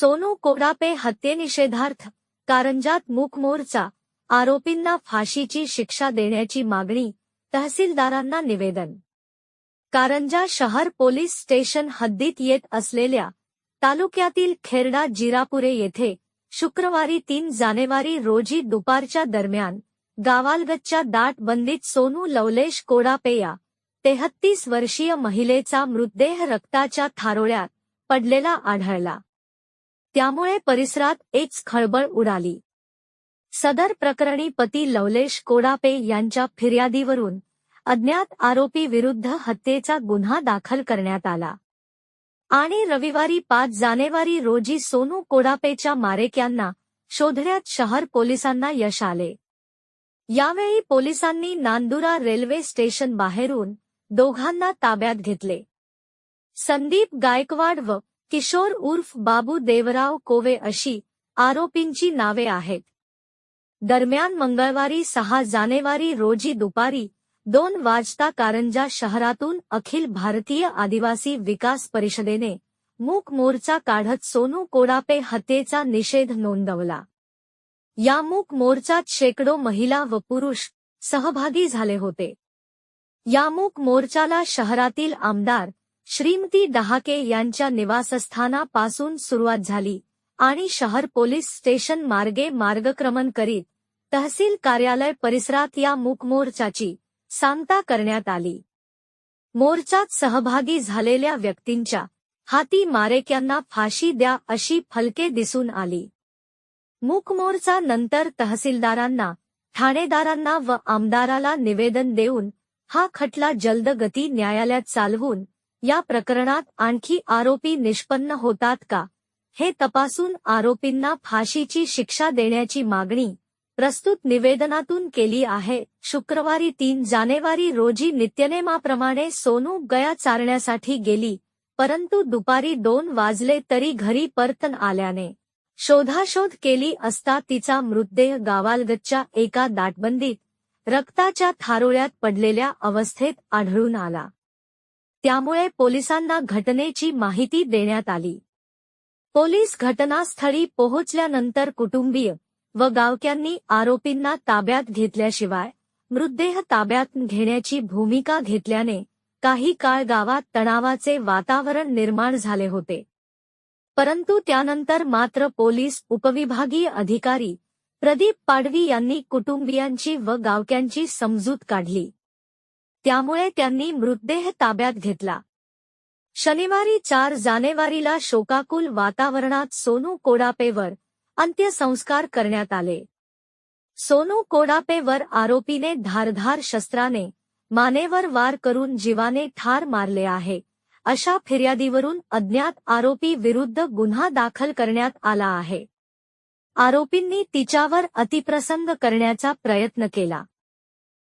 सोनू कोडापे हत्येनिषेधार्थ कारंजात मूक मोर्चा आरोपींना फाशीची शिक्षा देण्याची मागणी तहसीलदारांना निवेदन. कारंजा शहर पोलीस स्टेशन हद्दीत येत असलेल्या तालुक्यातील खेरडा जिरापुरे येथे शुक्रवारी तीन जानेवारी रोजी दुपारच्या दरम्यान गावालगतच्या दाट बंदीत सोनू लवलेश कोडापे या तेहत्तीस वर्षीय महिलेचा मृतदेह रक्ताच्या थारोळ्यात पडलेला आढळला. त्यामुळे परिसरात एक खळबळ उडाली. सदर प्रकरणी पती लवलेश कोडापे यांच्या फिर्यादीवरून अज्ञात आरोपी विरुद्ध हत्येचा गुन्हा दाखल करण्यात आला. आणि रविवारी पाच जानेवारी रोजी सोनू कोडापेच्या मारेक्यांना शोधण्यात शहर पोलिसांना यश आले. यावेळी पोलिसांनी नांदुरा रेल्वे स्टेशन बाहेरून दोघांना ताब्यात घेतले. संदीप गायकवाड व किशोर उर्फ बाबू देवराव कोवे अशी आरोपींची नावे आहेत. दरम्यान मंगळवारी सहा जानेवारी रोजी दुपारी दोन वाजता कारंजा शहरातून अखिल भारतीय आदिवासी विकास परिषदेने मूक मोर्चा काढत सोनू कोडापे हत्येचा निषेध नोंदवला. या मूक मोर्चात शेकडो महिला व पुरुष सहभागी झाले होते. या मूक मोर्चाला शहरातील आमदार श्रीमती डहाके यांच्या निवासस्थानापासून सुरुवात झाली आणि शहर पोलीस स्टेशन मार्गे मार्गक्रमण करीत तहसील कार्यालय परिसरात या मूक मोर्चाची सांगता करण्यात आली. मोर्चात सहभागी झालेल्या व्यक्तींच्या हाती मारेक्यांना फाशी द्या अशी फलके दिसून आली. मूकमोर्चा नंतर तहसीलदारांना ठाणेदारांना व आमदाराला निवेदन देऊन हा खटला जलदगती न्यायालयात चालवून या प्रकरणात आणखी आरोपी निष्पन्न होतात का? हे तपासून आरोपींना फाशीची शिक्षा देण्याची मागणी प्रस्तुत निवेदनातून केली आहे. शुक्रवारी तीन जानेवारी रोजी नित्यनेमाप्रमाणे सोनू गया चारण्यासाठी गेली परंतु दुपारी दोन वाजले तरी घरी परतन आल्याने शोधाशोध केली असता तिचा मृतदेह गावालगतच्या एका दाटबंदीत रक्ताच्या थारोळ्यात पडलेल्या अवस्थेत आढळून आला. त्यामुळे पोलिसांना घटनेची माहिती देण्यात आली. पोलीस घटनास्थळी पोहोचल्यानंतर कुटुंबीय व गावक्यांनी आरोपींना ताब्यात घेतल्याशिवाय मृतदेह ताब्यात घेण्याची भूमिका घेतल्याने काही काळ गावात तणावाचे वातावरण निर्माण झाले होते. परंतु त्यानंतर मात्र पोलीस उपविभागीय अधिकारी प्रदीप पाडवी यांनी कुटुंबियांची व गावक्यांची समजूत काढली. त्यामुळे त्यांनी मृतदेह ताब्यात घेतला. शनिवारी चार जानेवारीला शोकाकुल वातावरणात सोनू कोडापेवर अंत्यसंस्कार करण्यात आले. सोनू कोडापेवर आरोपीने धारधार शस्त्राने मानेवर वार करून जीवाने ठार मारले आहे. अशा फिर्यादीवरून अज्ञात आरोपी विरुद्ध गुन्हा दाखल करण्यात आला आहे. आरोपींनी तिच्यावर अतिप्रसंग करण्याचा प्रयत्न केला.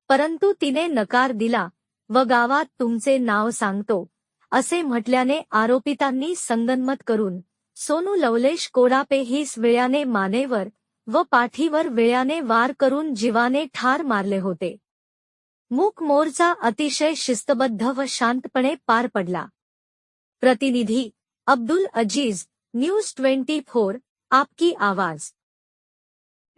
परंतु तिने नकार दिला व गावात तुमचे नाव सांगतो असे म्हटल्याने आरोपितांनी संगनमत करून सोनू लवलेश कोडापे हीस वेळ्याने मानेवर व पाठीवर वेळ्याने वार करून जीवाने ठार मारले होते. मूक मोर्चा अतिशय शिस्तबद्ध व शांतपणे पार पडला. प्रतिनिधी Abdul Aziz news twenty four आपकी आवाज.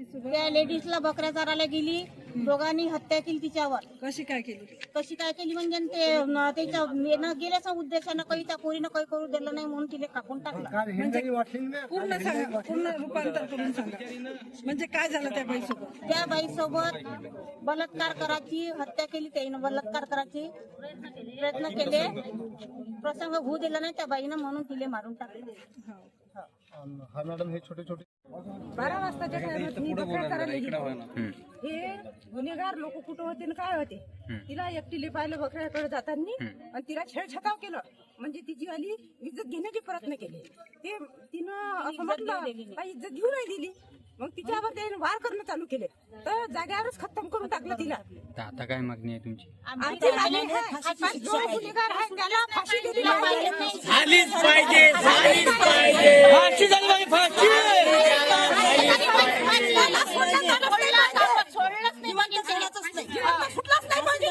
त्या लेडीजला बकऱ्या चारायला गेली. दोघांनी हत्या केली तिच्यावर. कशी काय केली? कशी काय केली म्हणजे ते न- त्याच्या येणं गेल्याच्या उद्देशानं काही त्या पोरीनं काही करू दिलं नाही म्हणून तिला कापून टाकलं. पूर्ण सांगा पूर्ण रूपांतर करून सांगा. म्हणजे काय झालं त्या बाईसोबत? त्या बाईसोबत बलात्कार करायची हत्या केली त्याईनं बलात्कार करायची. प्रयत्न केले. प्रसंग होऊ दिला नाही त्या बाईनं म्हणून तिले मारून टाकले. हा मॅडम हे छोटे छोटे बारा वाजताच्या टायमात मी बकऱ्या करायला गेली. हे गुन्हेगार लोक कुठं होते आणि काय होते? तिला एकटीले पाहिलं बकऱ्याकडे जाताना आणि तिला छेडछाताव केलं. म्हणजे तिची वाली इज्जत घेण्याचे प्रयत्न केले. ते तिनं असं म्हटलं काही इज्जत घेऊ नाही दिली मग तिच्यावर त्याने वार करणं चालू केले. तर जाग्यावरच खत्म करून टाकलं तिला. तर आता काय मागणी आहे तुमची? ते आले आहे, जो गुन्हेगार आहे त्याला फाशी दिली. पाहिजे. झालीच पाहिजे झालीच पाहिजे. फाशी झाली पाहिजे फाशी त्याला सोडलं नाही पाहिजे. जीवाला सुटलाच नाही पाहिजे.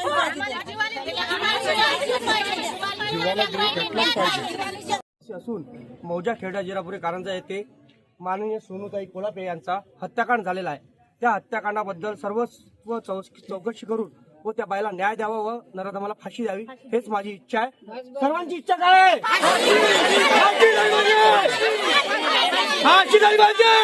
जीवाला जीव घेतलाच पाहिजे पासून मौजा खेडा जिरापुरी कारंजा येथे माननीय सोनूताई कोलापे यांचा हत्याकांड झालेला आहे. त्या हत्याकांडाबद्दल सर्व चौस- चौकशी करून व त्या बाईला न्याय द्यावा व नराधमाला फाशी द्यावी हेच माझी इच्छा आहे. सर्वांची इच्छा काय आहे? फाशी झाली पाहिजे!